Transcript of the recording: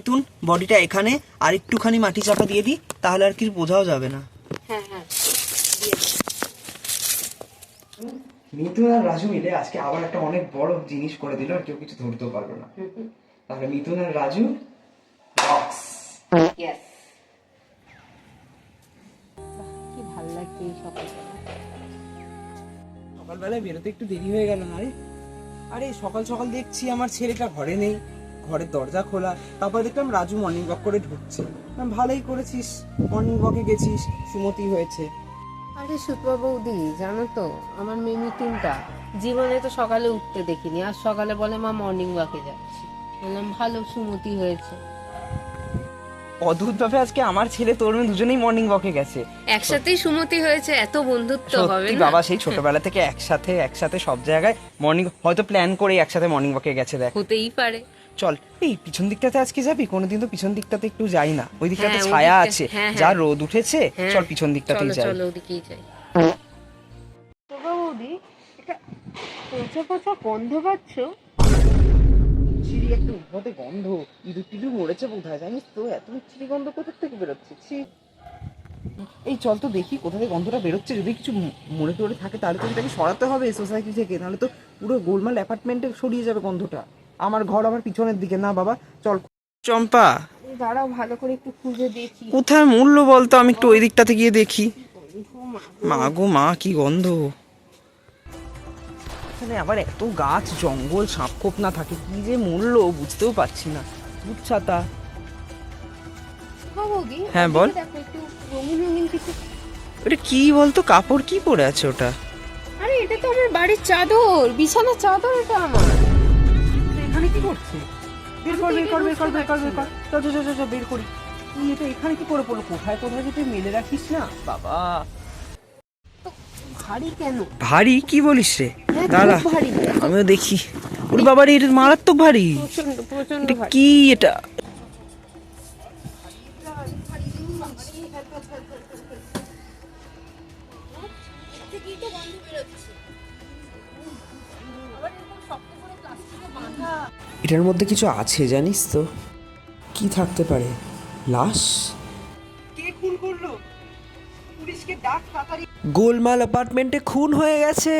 মিথুন বডিটা এখানে আর একটুখানি মাটি চাপা দিয়ে দিই তাহলে আর কিছু বোঝাও যাবে না। হ্যাঁ হ্যাঁ। মিথুন আর রাজু মিলে আজকে আবার একটা অনেক বড় জিনিস করে দিল আর কেউ কিছু ধরতেও পারবে না। তাহলে মিথুন আর রাজু. কি ভালো লাগছে এই সকালবেলায় বেরোতে একটু দেরি হয়ে গেল না রে? আরে সকাল সকাল দেখছি আমার ছেলেটা ঘরে নেই। ঘরের দরজা খোলা তারপর দেখলাম রাজু মর্নিং ওয়াক করে ঢুকছে। ভালোই করেছিস মর্নিং ওয়াকে গেছিস সুমতি হয়েছে। আরে সুতপা বৌদি জানো তো আমার মেয়ে মিটিংটা জীবনে তো সকালে উঠতে দেখিনি আর সকালে বলে মা মর্নিং ওয়াকে যাচ্ছি। বললাম ভালো সুমতি হয়েছে। অদ্ভুত ভাবে আজকে আমার ছেলে তোর মেয়ে দুজনেই মর্নিং ওয়াকে গেছে। একসাথেই সুমতি হয়েছে এত বন্ধুত্ব হবে সত্যি বাবা সেই ছোটবেলা থেকে একসাথে একসাথে সব জায়গায় মর্নিং হয়তো প্ল্যান করে একসাথে মর্নিং ওয়াকে গেছে দেখ। হতেই পারে। চল। এই পিছন দিকটাতে আজকে যাবি? কোনোদিন তো পিছন দিকটাতে একটু যাই না। ওই দিকটাতে হ্যাঁ, ছায়া আছে। হ্যাঁ, যা হ্যাঁ। রোদ উঠেছে হ্যাঁ। চল পিছন দিকটাতেই যাই। চলো ওদিকেই যাই। বৌদি এটা পচা পচা গন্ধ পাচ্ছ? ছিরি একটা উদ্ভতে গন্ধ। ইঁদুর টিদুর মরেছে বোধহয় জানিস তো? এত ছিরি গন্ধ কোথা থেকে বেরোচ্ছে? ছি। এই চল তো দেখি কোথা থেকে গন্ধটা বেরোচ্ছে। যদি কিছু ম- মনে টরে থাকে তাহলে তো এটাকে সরাতে হবে সোসাইটি থেকে। নাহলে তো পুরো গোলমাল অ্যাপার্টমেন্টে সরিয়ে যাবে গন্ধটা। আমার ঘর আমার পিছনের দিকে। না বাবা চল। চম্পা। দাঁড়াও ভালো করে একটু খুঁজে দেখি। কোথায় মূল্য বলতো আমি একটু ওই দিকটাতে গিয়ে দেখি। মা গো মা কি গন্ধ। এখানে আবার এত গাছ জঙ্গল সাপ খোপ না থাকে কি যে মূল্য বুঝতেও পারছি না। বুঝছাতা হ্যাঁ, বল। ওটা কি বলতো কাপড় কি পরে আছে ওটা? আরে এটা তো আমার বাড়ির চাদর বিছানার চাদর এটা আমার। করছে? বের কর বের কর বের কর বের কর বের কর। চল চল চল বের করি। তুই এটা এখানে কি করে পড়ল? কোথায় কোথায় যে তুই মেলে রাখিস না? বাবা। ভারী কেন? ভারী? কি বলিস রে? হ্যাঁ, দাঁড়া। ভারী। আমিও দেখি। ওর বাবা রে এটা মারাত্মক ভারী। প্রচণ্ড প্রচণ্ড এটা ভারী। কি এটা? এটার মধ্যে কিছু আছে জানিস তো? কি থাকতে পারে? লাশ? কে খুন করল? পুলিশকে ডাক তাড়াতাড়ি গোলমাল অ্যাপার্টমেন্টে খুন হয়ে গেছে!